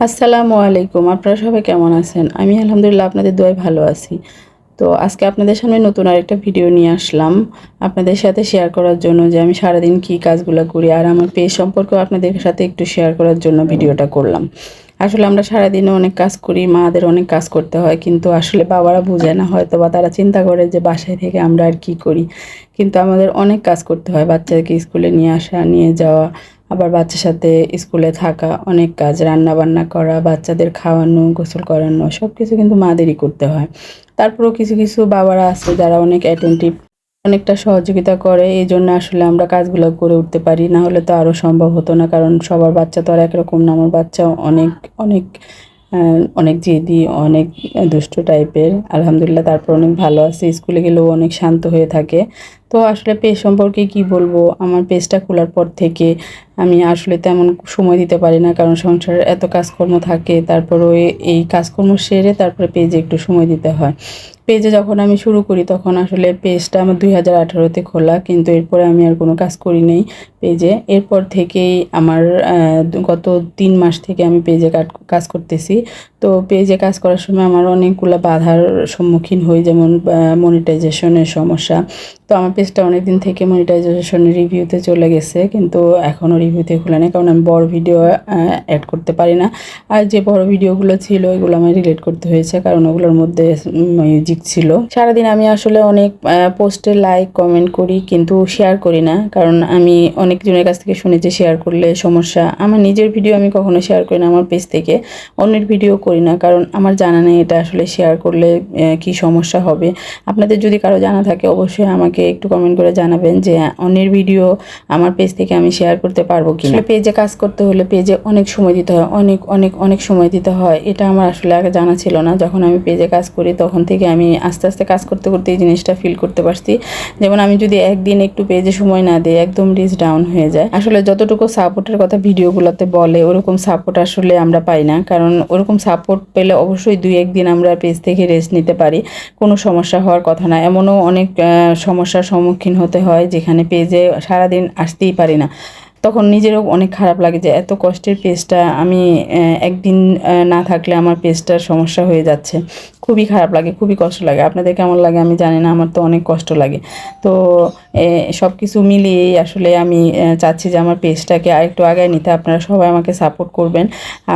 আসসালামু আলাইকুম। আপনারা সবাই কেমন আছেন? আমি আলহামদুলিল্লাহ আপনাদের দোয়ায় ভালো আছি। তো আজকে আপনাদের সামনে নতুন আরেকটা ভিডিও নিয়ে আসলাম। আপনাদের সাথে শেয়ার করার জন্য যে আমি সারাদিন কী কাজগুলো করি আর আমার পেজ সম্পর্কেও আপনাদের সাথে একটু শেয়ার করার জন্য ভিডিওটা করলাম। আসলে আমরা সারাদিনে অনেক কাজ করি, মাদের অনেক কাজ করতে হয়, কিন্তু আসলে বাবারা বুঝে না হয়তো বা তারা চিন্তা করে যে বাসায় থেকে আমরা আর কি করি। কিন্তু আমাদের অনেক কাজ করতে হয় বাচ্চাদেরকে স্কুলে নিয়ে আসা, নিয়ে যাওয়া আবার বাচ্চার সাথে স্কুলে থাকা অনেক কাজ রান্না বান্না করা, বাচ্চাদের খাওয়ানো, গোসল করানো সব কিছু কিন্তু মাদেরই করতে হয়। তারপরেও কিছু কিছু বাবারা আছে যারা অনেক অ্যাটেন্টিভ অনেকটা সহযোগিতা করে এই জন্য আসলে আমরা কাজগুলো করে উঠতে পারি। না হলে তো আরও সম্ভব হতো না, কারণ সবার বাচ্চা তো আর একরকম না। আমার বাচ্চা অনেক অনেক অনেক জেদি, অনেক দুষ্ট টাইপের। আলহামদুলিল্লাহ তারপর অনেক ভালো আছে। স্কুলে গেলেও অনেক শান্ত হয়ে থাকে। তো আসলে পেজ সম্পর্কে কি বলব? আমার পেজটা খোলার পর থেকে আমি আসলে তেমন সময় দিতে পারি না, কারণ সংসারের এত কাজকর্ম থাকে তারপরে এই কাজকর্ম সেরে তারপরে পেজে একটু সময় দিতে হয়। পেজে যখন আমি শুরু করি, তখন আসলে পেজটা আমার দুই হাজার আঠারোতে খোলা, কিন্তু এরপরে আমি আর কোনো কাজ করি নেই পেজে। এরপর থেকেই আমার গত তিন মাস থেকে আমি পেজে কাজ করতেছি। তো পেজে কাজ করার সময় আমার অনেকগুলো বাধার সম্মুখীন হই, যেমন মনিটাইজেশনের সমস্যা। তো আমার পেজটা অনেক দিন থেকে মনিটাইজেশনের রিভিউতে চলে গেছে, কিন্তু এখনও রিভিউতে খুলে নেই, কারণ আমি বড় ভিডিও অ্যাড করতে পারি না। আর যে বড় ভিডিওগুলো ছিল, এগুলো আমার রিলেট করতে হয়েছে, কারণ ওগুলোর মধ্যে মিউজিক ছিল। সারাদিন আমি আসলে অনেক পোস্টে লাইক কমেন্ট করি, কিন্তু শেয়ার করি না। কারণ আমি অনেকজনের কাছ থেকে শুনেছি শেয়ার করলে সমস্যা। আমার নিজের ভিডিও আমি কখনো শেয়ার করি না, আমার পেজ থেকে। অন্যের ভিডিও করি না, কারণ আমার জানা নেই এটা আসলে শেয়ার করলে কি সমস্যা হবে। আপনাদের যদি কারও জানা থাকে, অবশ্যই আমাকে একটু কমেন্ট করে জানাবেন যে অন্যের ভিডিও আমার পেজ থেকে আমি শেয়ার করতে পারব কি পেজে কাজ করতে হলে পেজে অনেক সময় দিতে হয়, অনেক অনেক অনেক সময় দিতে হয়। এটা আমার আসলে আগে জানা ছিল না। যখন আমি পেজে কাজ করি, তখন থেকে আমি আস্তে আস্তে কাজ করতে করতে এই জিনিসটা ফিল করতে পারছি। যেমন আমি যদি একদিন একটু পেজে সময় না দিই, একদম রিচ ডাউন হয়ে যায়। আসলে যতটুকু সাপোর্টের কথা ভিডিওগুলোতে বলে, ওরকম সাপোর্ট আসলে আমরা পাই না। কারণ ওরকম সাপোর্ট পেলে অবশ্যই দুই, একদিন আমরা পেজ থেকে রেস্ট নিতে পারি। কোনো সমস্যা হওয়ার কথা না। এমনও অনেক সমস্যার সম্মুখীন হতে হয়, যেখানে পেজে সারাদিন আসতেই পারি না। তখন নিজেরও অনেক খারাপ লাগে যে এত কষ্টের পেজটা আমি একদিন না থাকলে আমার পেজটার সমস্যা হয়ে যাচ্ছে। খুবই খারাপ লাগে, খুবই কষ্ট লাগে। আপনাদের কেমন লাগে আমি জানি না, আমার তো অনেক কষ্ট লাগে। তো সব কিছু মিলিয়েই আসলে আমি চাচ্ছি যে আমার পেজটাকে আরেকটু আগায় নিতে। আপনারা সবাই আমাকে সাপোর্ট করবেন।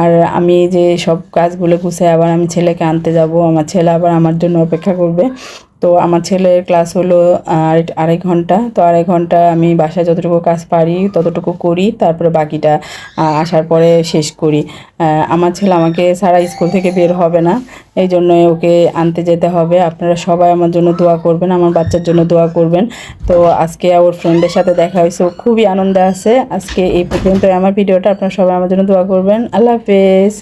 আর আমি যে সব কাজগুলো গুছাই আবার আমি ছেলেকে আনতে যাব, আমার ছেলে আবার আমার জন্য অপেক্ষা করবে। তো আমার ছেলের ক্লাস হলো আড়াই ঘণ্টা। তো আড়াই ঘণ্টা আমি বাসায় যতটুকু কাজ পারি, ততটুকু করি, তারপরে বাকিটা আসার পরে শেষ করি। আমার ছেলে আমাকে সারা স্কুল থেকে বের হবে না। এই জন্য ওকে আনতে যেতে হবে। আপনারা সবাই আমার জন্য দোয়া করবেন, আমার বাচ্চার জন্য দোয়া করবেন। তো আজকে ওর ফ্রেন্ডের সাথে দেখা হয়েছে খুবই আনন্দে আছে। আজকে এই পর্যন্ত আমার ভিডিওটা আপনারা সবাই আমার জন্য দোয়া করবেন। আল্লাহ হাফেজ।